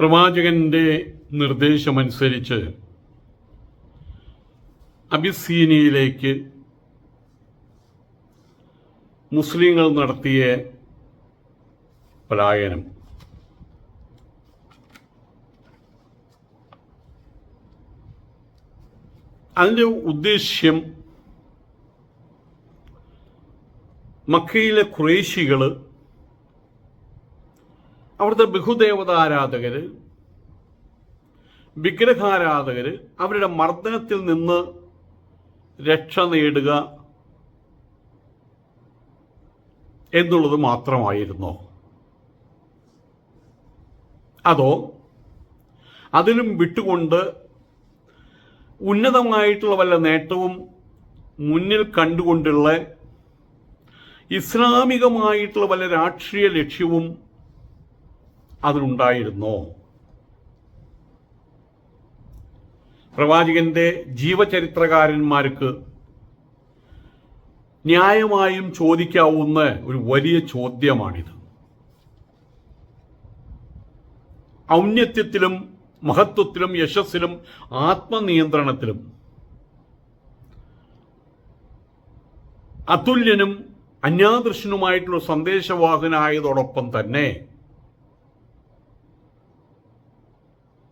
പ്രവാചകന്റെ നിർദ്ദേശമനുസരിച്ച് അബിസീനിയയിലേക്ക് മുസ്ലിങ്ങൾ നടത്തിയ പലായനം. അതിന്റെ ഉദ്ദേശ്യം മക്കയിലെ കുറേശികൾ അവിടുത്തെ ബഹുദേവതാരാധകർ വിഗ്രഹാരാധകർ അവരുടെ മർദ്ദനത്തിൽ നിന്ന് രക്ഷ നേടുക എന്നുള്ളത് മാത്രമായിരുന്നോ? അതോ അതിലും വിട്ടുകൊണ്ട് ഉന്നതമായിട്ടുള്ള വല്ല നേട്ടവും മുന്നിൽ കണ്ടുകൊണ്ടുള്ള ഇസ്ലാമികമായിട്ടുള്ള വല്ല രാഷ്ട്രീയ ലക്ഷ്യവും അതിനുണ്ടായിരുന്നോ പ്രവാചകന്റെ ജീവചരിത്രകാരന്മാർക്ക് ന്യായമായും ചോദിക്കാവുന്ന ഒരു വലിയ ചോദ്യമാണിത്. ഔന്നത്യത്തിലും മഹത്വത്തിലും യശസ്സിലും ആത്മനിയന്ത്രണത്തിലും അതുല്യനും അന്യാദൃശ്യനുമായിട്ടുള്ള സന്ദേശവാഹനായതോടൊപ്പം തന്നെ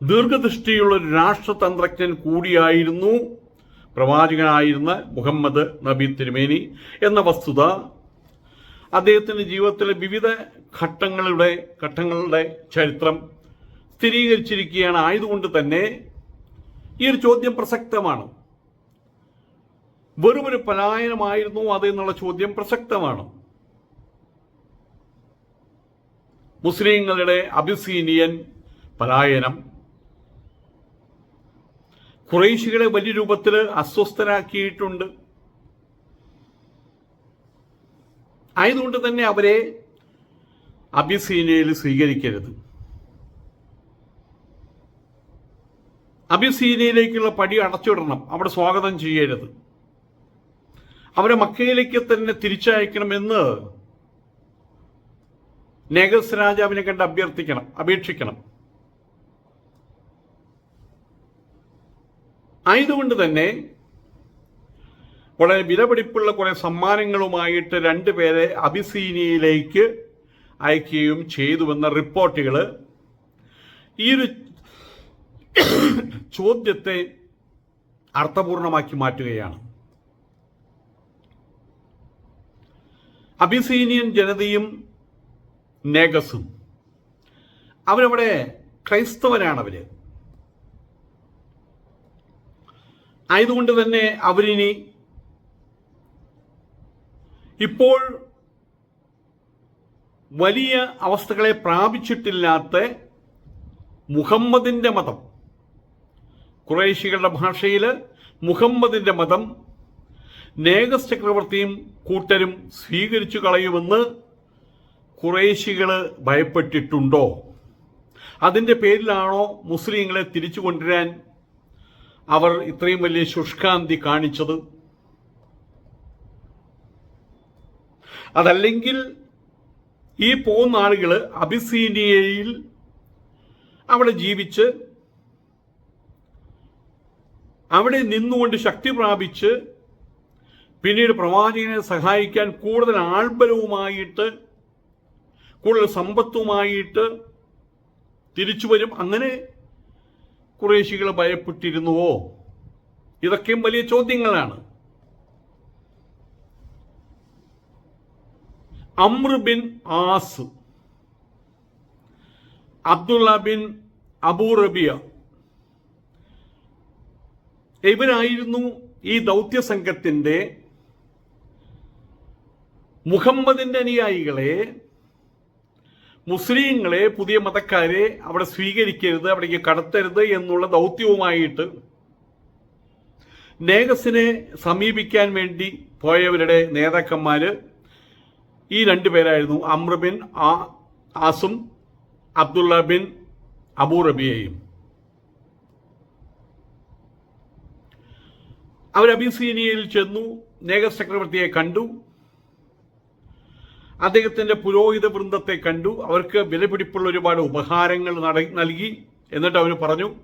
ദീർഘദൃഷ്ടിയുള്ള ഒരു രാഷ്ട്രതന്ത്രജ്ഞൻ കൂടിയായിരുന്നു പ്രവാചകനായിരുന്ന മുഹമ്മദ് നബി തിരുമേനി എന്ന വസ്തുത. അദ്ദേഹത്തിന്റെ ജീവിതത്തിലെ വിവിധ ഘട്ടങ്ങളുടെ ഘട്ടങ്ങളുടെ ചരിത്രം സ്ഥിരീകരിച്ചിരിക്കുകയാണ്. ആയതുകൊണ്ട് തന്നെ ഈ ഒരു ചോദ്യം പ്രസക്തമാണ്. വെറുമൊരു പലായനമായിരുന്നു അത് എന്നുള്ള ചോദ്യം പ്രസക്തമാണ്. മുസ്ലിങ്ങളുടെ അബിസീനിയൻ പലായനം കുറേശികളെ വലിയ രൂപത്തിൽ അസ്വസ്ഥരാക്കിയിട്ടുണ്ട് ആയതുകൊണ്ട് തന്നെ അവരെ അബിസീനയിൽ സ്വീകരിക്കരുത്. അബിസീനയിലേക്കുള്ള പടി അടച്ചിടണം. അവിടെ സ്വാഗതം ചെയ്യരുത്. അവരെ മക്കയിലേക്ക് തന്നെ തിരിച്ചയക്കണമെന്ന് നേഗസ് രാജാവിനെ കണ്ട് അഭ്യർത്ഥിക്കണം അപേക്ഷിക്കണം. ആയതുകൊണ്ട് തന്നെ വളരെ വിലപിടിപ്പുള്ള കുറെ സമ്മാനങ്ങളുമായിട്ട് രണ്ടുപേരെ അബിസീനിയയിലേക്ക് അയക്കുകയും ചെയ്തുവെന്ന റിപ്പോർട്ടുകൾ ഈ ഒരു ചോദ്യത്തെ അർത്ഥപൂർണമാക്കി മാറ്റുകയാണ്. അബിസീനിയൻ ജനതയും നേഗസും. അവരവിടെ ക്രൈസ്തവരാണ് അവർ ആയതുകൊണ്ട് തന്നെ അവരിനി ഇപ്പോൾ വലിയ അവസ്ഥകളെ പ്രാപിച്ചിട്ടില്ലാത്ത മുഹമ്മദിന്റെ മതം കുറേശികളുടെ ഭാഷയിൽ മുഹമ്മദിന്റെ മതം നേഗസ് ചക്രവർത്തിയും കൂട്ടരും സ്വീകരിച്ചു കളയുമെന്ന് കുറേശികൾ ഭയപ്പെട്ടിട്ടുണ്ടോ? അതിന്റെ പേരിലാണോ മുസ്ലിങ്ങളെ തിരിച്ചു കൊണ്ടുവരാൻ അവർ ഇത്രയും വലിയ ശുഷ്കാന്തി കാണിച്ചത്. അതല്ലെങ്കിൽ ഈ പോകുന്ന ആളുകൾ അബിസീനിയയിൽ അവിടെ ജീവിച്ച് അവിടെ നിന്നുകൊണ്ട് ശക്തി പ്രാപിച്ച് പിന്നീട് പ്രവാചകനെ സഹായിക്കാൻ കൂടുതൽ ആൾബലവുമായിട്ട് കൂടുതൽ സമ്പത്തുമായിട്ട് തിരിച്ചു വരും അങ്ങനെ കുറേശികൾ ഭയപ്പെട്ടിരുന്നുവോ? ഇതൊക്കെയും വലിയ ചോദ്യങ്ങളാണ്. Amr bin As Abdullah bin Abu Rabia. ഈ ദൗത്യ സംഘത്തിന്റെ മുഹമ്മദിന്റെ അനുയായികളെ മുസ്ലിങ്ങളെ പുതിയ മതക്കാരെ അവിടെ സ്വീകരിക്കരുത് അവിടേക്ക് കടത്തരുത് എന്നുള്ള ദൗത്യവുമായിട്ട് നേഗസിനെ സമീപിക്കാൻ വേണ്ടി പോയവരുടെ നേതാക്കന്മാർ ഈ രണ്ടു പേരായിരുന്നു. അമ്ര ബിൻ ആ ആസും അബ്ദുള്ള ബിൻ അബൂ റബിയയും. അവർ അബിസീനിയയിൽ ചെന്നു നേഗസ് ചക്രവർത്തിയെ കണ്ടു. അദ്ദേഹത്തിന്റെ പുരോഹിത വൃന്ദത്തെ കണ്ടു. അവർക്ക് വിലപിടിപ്പുള്ള ഒരുപാട് ഉപഹാരങ്ങൾ നൽകി. എന്നിട്ട് അവർ പറഞ്ഞു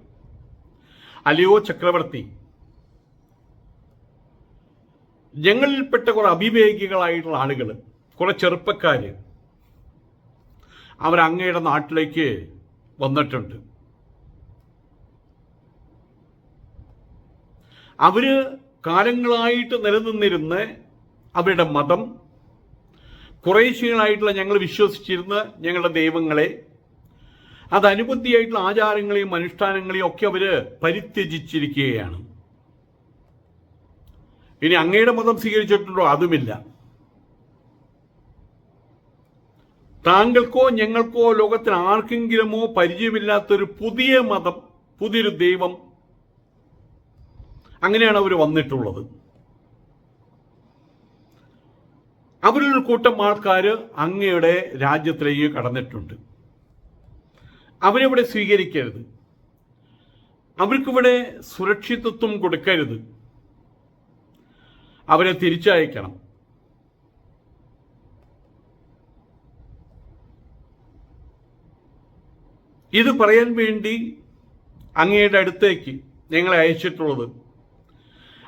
അലിയോ ചക്രവർത്തി ഞങ്ങളിൽപ്പെട്ട കുറെ അഭിവേകികളായിട്ടുള്ള ആളുകൾ കുറെ ചെറുപ്പക്കാര് അവരങ്ങയുടെ നാട്ടിലേക്ക് വന്നിട്ടുണ്ട്. അവർ കാലങ്ങളായിട്ട് നിലനിന്നിരുന്ന അവരുടെ മതം കുറേശ്ശികളായിട്ടുള്ള ഞങ്ങൾ വിശ്വസിച്ചിരുന്ന ഞങ്ങളുടെ ദൈവങ്ങളെ അതനുബന്ധിയായിട്ടുള്ള ആചാരങ്ങളെയും അനുഷ്ഠാനങ്ങളെയും ഒക്കെ അവർ പരിത്യജിച്ചിരിക്കുകയാണ്. ഇനി അങ്ങയുടെ മതം സ്വീകരിച്ചിട്ടുണ്ടോ? അതുമില്ല. താങ്കൾക്കോ ഞങ്ങൾക്കോ ലോകത്തിൽ ആർക്കെങ്കിലുമോ പരിചയമില്ലാത്തൊരു പുതിയ മതം പുതിയൊരു ദൈവം അങ്ങനെയാണ് അവർ വന്നിട്ടുള്ളത്. അവരൊരു കൂട്ടം ആൾക്കാർ അങ്ങയുടെ രാജ്യത്തിലേക്ക് കടന്നിട്ടുണ്ട്. അവരിവിടെ സ്വീകരിക്കരുത്. അവർക്കിവിടെ സുരക്ഷിതത്വം കൊടുക്കരുത്. അവരെ തിരിച്ചയക്കണം. ഇത് പറയാൻ വേണ്ടി അങ്ങയുടെ അടുത്തേക്ക് ഞങ്ങളെ അയച്ചിട്ടുള്ളത്.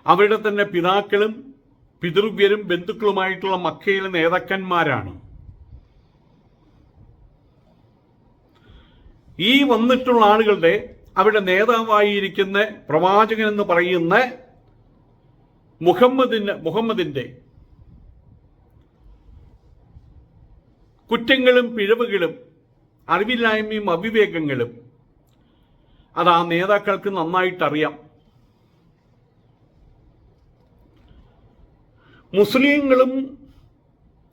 അവരുടെ തന്നെ പിതാക്കളും പിതൃവ്യരും ബന്ധുക്കളുമായിട്ടുള്ള മക്കയിലെ നേതാക്കന്മാരാണ്. ഈ വന്നിട്ടുള്ള ആളുകളുടെ അവിടെ നേതാവായിരിക്കുന്ന പ്രവാചകൻ എന്ന് പറയുന്ന മുഹമ്മദിന് മുഹമ്മദിന്റെ കുറ്റങ്ങളും പിഴവുകളും അറിവില്ലായ്മയും അവിവേകങ്ങളും അത് ആ നേതാക്കൾക്ക് നന്നായിട്ടറിയാം. മുസ്ലിങ്ങളും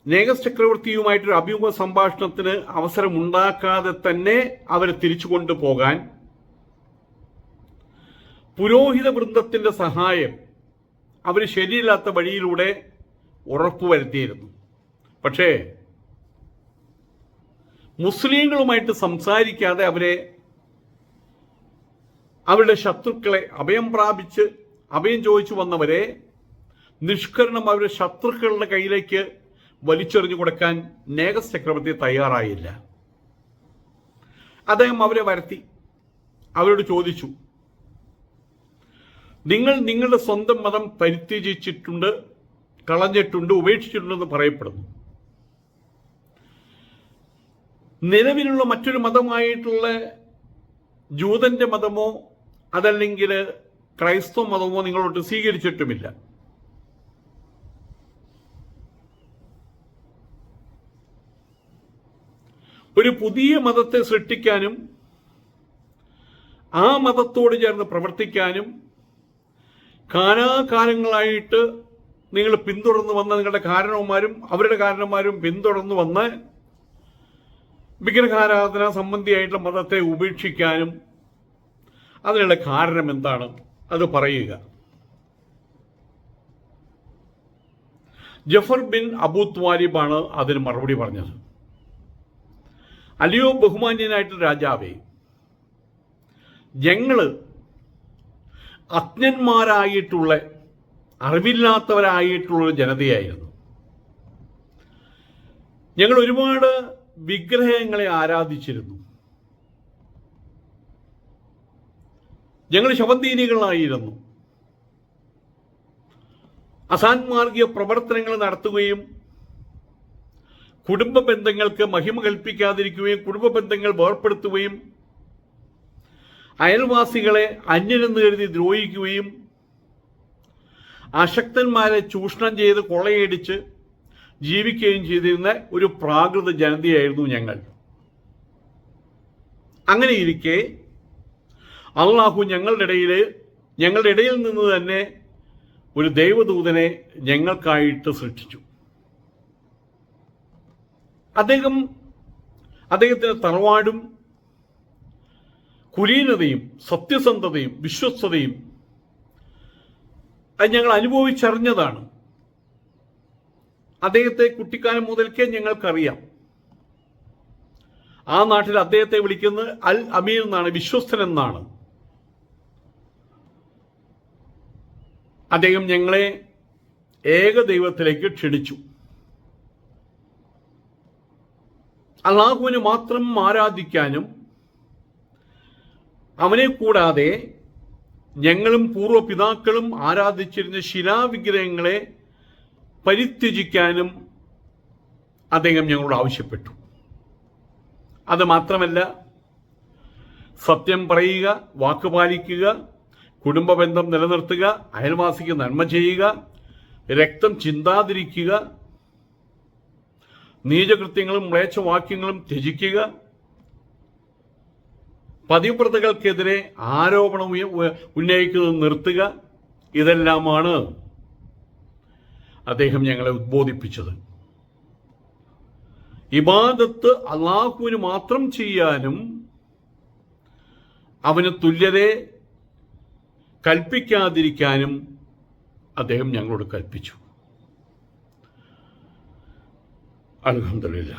നേഗസ് ചക്രവർത്തിയുമായിട്ടൊരു അഭിമുഖ സംഭാഷണത്തിന് അവസരമുണ്ടാക്കാതെ തന്നെ അവരെ തിരിച്ചു കൊണ്ടുപോകാൻ പുരോഹിത വൃന്ദത്തിന്റെ സഹായം അവർ ശരിയില്ലാത്ത വഴിയിലൂടെ ഉറപ്പുവരുത്തിയിരുന്നു പക്ഷേ മുസ്ലിങ്ങളുമായിട്ട് സംസാരിക്കാതെ അവരെ അവരുടെ ശത്രുക്കളെ അഭയം പ്രാപിച്ച് അഭയം ചോദിച്ചു വന്നവരെ നിഷ്കരണം അവരുടെ ശത്രുക്കളുടെ കയ്യിലേക്ക് വലിച്ചെറിഞ്ഞു കൊടുക്കാൻ നേഗസ് ചക്രവർത്തി തയ്യാറായില്ല. അദ്ദേഹം അവരെ വരുത്തി. അവരോട് ചോദിച്ചു നിങ്ങൾ നിങ്ങളുടെ സ്വന്തം മതം പരിത്യജിച്ചിട്ടുണ്ട് കളഞ്ഞിട്ടുണ്ട് ഉപേക്ഷിച്ചിട്ടുണ്ടെന്ന് പറയപ്പെടുന്നു. നിലവിലുള്ള മറ്റൊരു മതമായിട്ടുള്ള ജൂതന്റെ മതമോ അതല്ലെങ്കിൽ ക്രൈസ്തവ മതമോ നിങ്ങളോട്ട് സ്വീകരിച്ചിട്ടുമില്ല. ഒരു പുതിയ മതത്തെ സൃഷ്ടിക്കാനും ആ മതത്തോട് ചേർന്ന് പ്രവർത്തിക്കാനും കാലാകാലങ്ങളായിട്ട് നിങ്ങൾ പിന്തുടർന്ന് വന്ന നിങ്ങളുടെ കാരണവന്മാരും അവരുടെ കാരണന്മാരും പിന്തുടർന്ന് വന്ന് വിഗ്രഹാരാധന സംബന്ധിയായിട്ടുള്ള മതത്തെ ഉപേക്ഷിക്കാനും അതിനുള്ള കാരണം എന്താണ്? അത് പറയുക. ജഫർ ബിൻ അബൂ ത്വാലിബാണ് അതിന് മറുപടി പറഞ്ഞത്. അലിയോ ബഹുമാന്യനായിട്ട് രാജാവേ ഞങ്ങൾ അജ്ഞന്മാരായിട്ടുള്ള അറിവില്ലാത്തവരായിട്ടുള്ള ജനതയായിരുന്നു. ഞങ്ങൾ ഒരുപാട് വിഗ്രഹങ്ങളെ ആരാധിച്ചിരുന്നു. ഞങ്ങൾ ശവന്തീനികളായിരുന്നു. അസാൻമാർഗീയ പ്രവർത്തനങ്ങൾ നടത്തുകയും കുടുംബ ബന്ധങ്ങൾക്ക് മഹിമ കൽപ്പിക്കാതിരിക്കുകയും കുടുംബ ബന്ധങ്ങൾ വേർപ്പെടുത്തുകയും അയൽവാസികളെ അന്യനെന്ന് കരുതി ദ്രോഹിക്കുകയും അശക്തന്മാരെ ചൂഷണം ചെയ്ത് കൊള്ളയടിച്ച് ജീവിക്കുകയും ചെയ്തിരുന്ന ഒരു പ്രാകൃത ജനതയായിരുന്നു ഞങ്ങൾ. അങ്ങനെ ഇരിക്കെ അള്ളാഹു ഞങ്ങളുടെ ഇടയിൽ ഞങ്ങളുടെ ഇടയിൽ നിന്ന് തന്നെ ഒരു ദൈവദൂതനെ ഞങ്ങൾക്കായിട്ട് സൃഷ്ടിച്ചു. അദ്ദേഹം അദ്ദേഹത്തിന് തറവാടും കുലീനതയും സത്യസന്ധതയും വിശ്വസ്തതയും അത് ഞങ്ങൾ അനുഭവിച്ചറിഞ്ഞതാണ്. അദ്ദേഹത്തെ കുട്ടിക്കാലം മുതൽക്കേ ഞങ്ങൾക്കറിയാം. ആ നാട്ടിൽ അദ്ദേഹത്തെ വിളിക്കുന്നത് അൽ അമീർ എന്നാണ് വിശ്വസ്തൻ എന്നാണ്. അദ്ദേഹം ഞങ്ങളെ ഏക ദൈവത്തിലേക്ക് ക്ഷണിച്ചു. അള്ളാഹുവിനെ മാത്രം ആരാധിക്കാനും അവനെ കൂടാതെ ഞങ്ങളും പൂർവ പിതാക്കളും ആരാധിച്ചിരുന്ന ശിലാവിഗ്രഹങ്ങളെ പരിത്യജിക്കാനും അദ്ദേഹം ഞങ്ങളോട് ആവശ്യപ്പെട്ടു. അത് മാത്രമല്ല സത്യം പറയുക വാക്ക് പാലിക്കുക കുടുംബ ബന്ധം നിലനിർത്തുക അയൽവാസിക്ക് നന്മ ചെയ്യുക രക്തം ചിന്താതിരിക്കുക നീചകൃത്യങ്ങളും മ്ലേച്ഛവാക്യങ്ങളും ത്യജിക്കുക. പതിവ്രതകൾക്കെതിരെ ആരോപണം ഉന്നയിക്കുന്നത് നിർത്തുക. ഇതെല്ലാമാണ് അദ്ദേഹം ഞങ്ങളെ ഉദ്ബോധിപ്പിച്ചത്. ഇബാദത്ത് അള്ളാഹുവിന് മാത്രം ചെയ്യാനും അവന് തുല്യരെ കൽപ്പിക്കാതിരിക്കാനും അദ്ദേഹം ഞങ്ങളോട് കൽപ്പിച്ചു. അലഹമില്ല